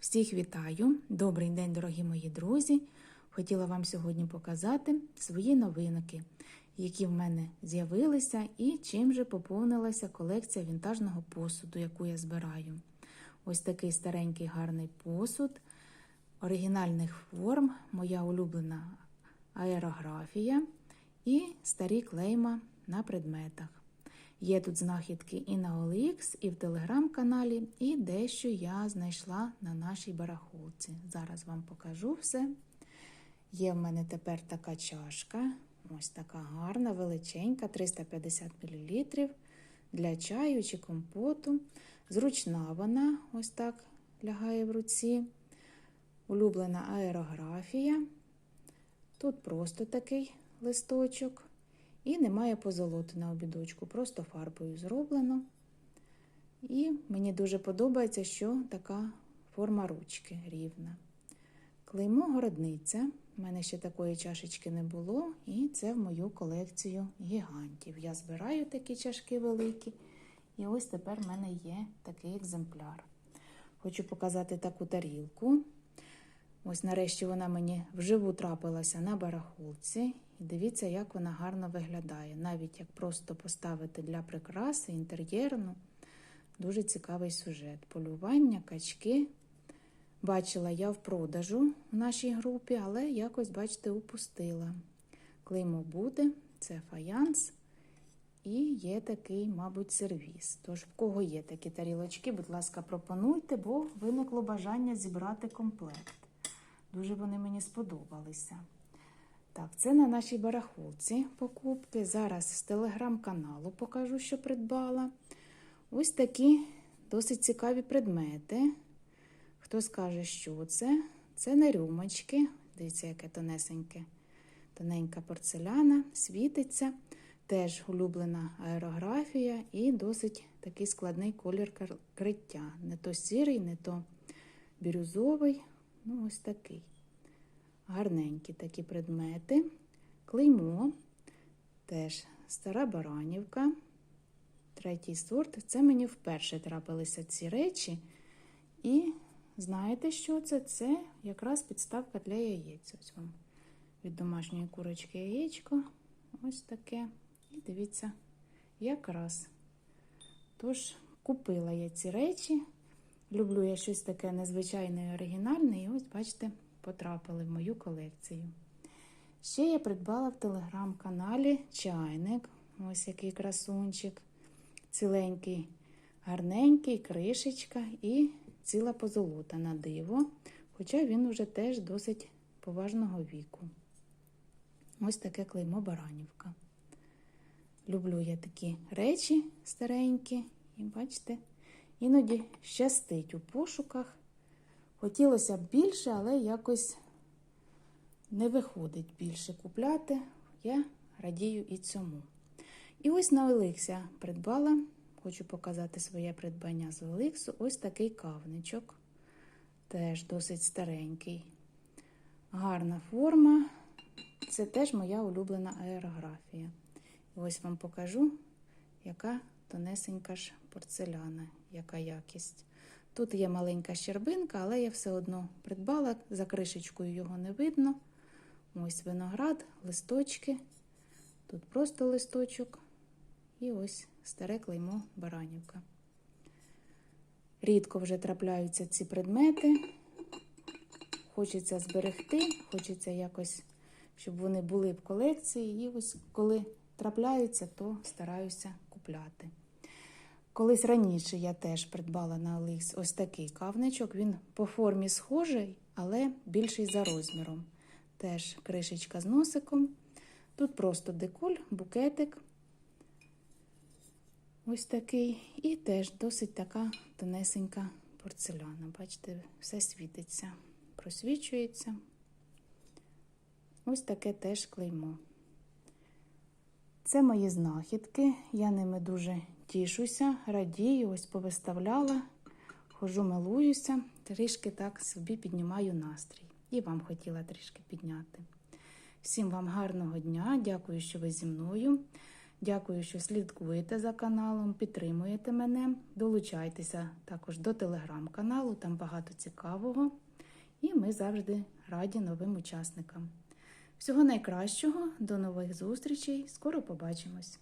Всіх вітаю! Добрий день, дорогі мої друзі! Хотіла вам сьогодні показати свої новинки, які в мене з'явилися, і чим же поповнилася колекція вінтажного посуду, яку я збираю. Ось такий старенький гарний посуд, оригінальних форм, моя улюблена аерографія і старі клейма на предметах. Є тут знахідки і на OLX, і в телеграм-каналі, і дещо я знайшла на нашій барахолці. Зараз вам покажу все. Є в мене тепер така чашка, ось така гарна, величенька, 350 мл для чаю чи компоту. Зручна вона, ось так лягає в руці. Улюблена аерографія. Тут просто такий листочок. І немає позолоти на обідочку, просто фарбою зроблено. І мені дуже подобається, що така форма ручки рівна. Клеймо городниця. У мене ще такої чашечки не було, і це в мою колекцію гігантів. Я збираю такі чашки великі, і ось тепер в мене є такий екземпляр. Хочу показати таку тарілку. Ось нарешті вона мені вживу трапилася на барахолці. І дивіться, як вона гарно виглядає. Навіть як просто поставити для прикраси, інтер'єрну. Дуже цікавий сюжет. Полювання, качки. Бачила я в продажу в нашій групі, але якось, бачите, упустила. Клеймо буде, це фаянс. І є такий, мабуть, сервіс. Тож, в кого є такі тарілочки, будь ласка, пропонуйте, бо виникло бажання зібрати комплект. Дуже вони мені сподобалися. Так, це на нашій барахолці покупки. Зараз з телеграм-каналу покажу, що придбала. Ось такі досить цікаві предмети. Хто скаже, що це? Це не рюмочки. Дивіться, яке тонесеньке, тоненька порцеляна, світиться. Теж улюблена аерографія і досить такий складний колір криття. Не то сірий, не то бірюзовий. Ну, ось такий. Гарненькі такі предмети. Клеймо, теж стара баранівка. Третій сорт. Це мені вперше трапилися ці речі. І знаєте, що це? Це якраз підставка для яєць. Ось вам від домашньої курочки яєчко. Ось таке. І дивіться, якраз. Тож, купила я ці речі. Люблю я щось таке незвичайне і оригінальне, і ось, бачите, потрапили в мою колекцію. Ще я придбала в телеграм-каналі чайник. Ось який красунчик. Ціленький, гарненький, кришечка і ціла позолота на диво. Хоча він уже теж досить поважного віку. Ось таке клеймо Баранівка. Люблю я такі речі старенькі, і бачите, іноді щастить у пошуках. Хотілося б більше, але якось не виходить більше купляти. Я радію і цьому. І ось на Оликся придбала, хочу показати своє придбання з Оликсу. Ось такий кавничок, теж досить старенький. Гарна форма. Це теж моя улюблена аерографія. І ось вам покажу, яка тонесенька ж порцеляна, яка якість. Тут є маленька щербинка, але я все одно придбала, за кришечкою його не видно. Ось виноград, листочки. Тут просто листочок. І ось старе клеймо Баранівка. Рідко вже трапляються ці предмети. Хочеться зберегти, хочеться якось, щоб вони були в колекції. І ось коли трапляються, то стараюся купляти. Колись раніше я теж придбала на Оликс ось такий кавничок. Він по формі схожий, але більший за розміром. Теж кришечка з носиком. Тут просто деколь, букетик. Ось такий. І теж досить така тонесенька порцеляна. Бачите, все світиться, просвічується. Ось таке теж клеймо. Це мої знахідки. Я ними дуже тішуся, радію, ось повиставляла, хожу, милуюся, трішки так собі піднімаю настрій. І вам хотіла трішки підняти. Всім вам гарного дня, дякую, що ви зі мною. Дякую, що слідкуєте за каналом, підтримуєте мене. Долучайтеся також до телеграм-каналу, там багато цікавого. І ми завжди раді новим учасникам. Всього найкращого, до нових зустрічей, скоро побачимось!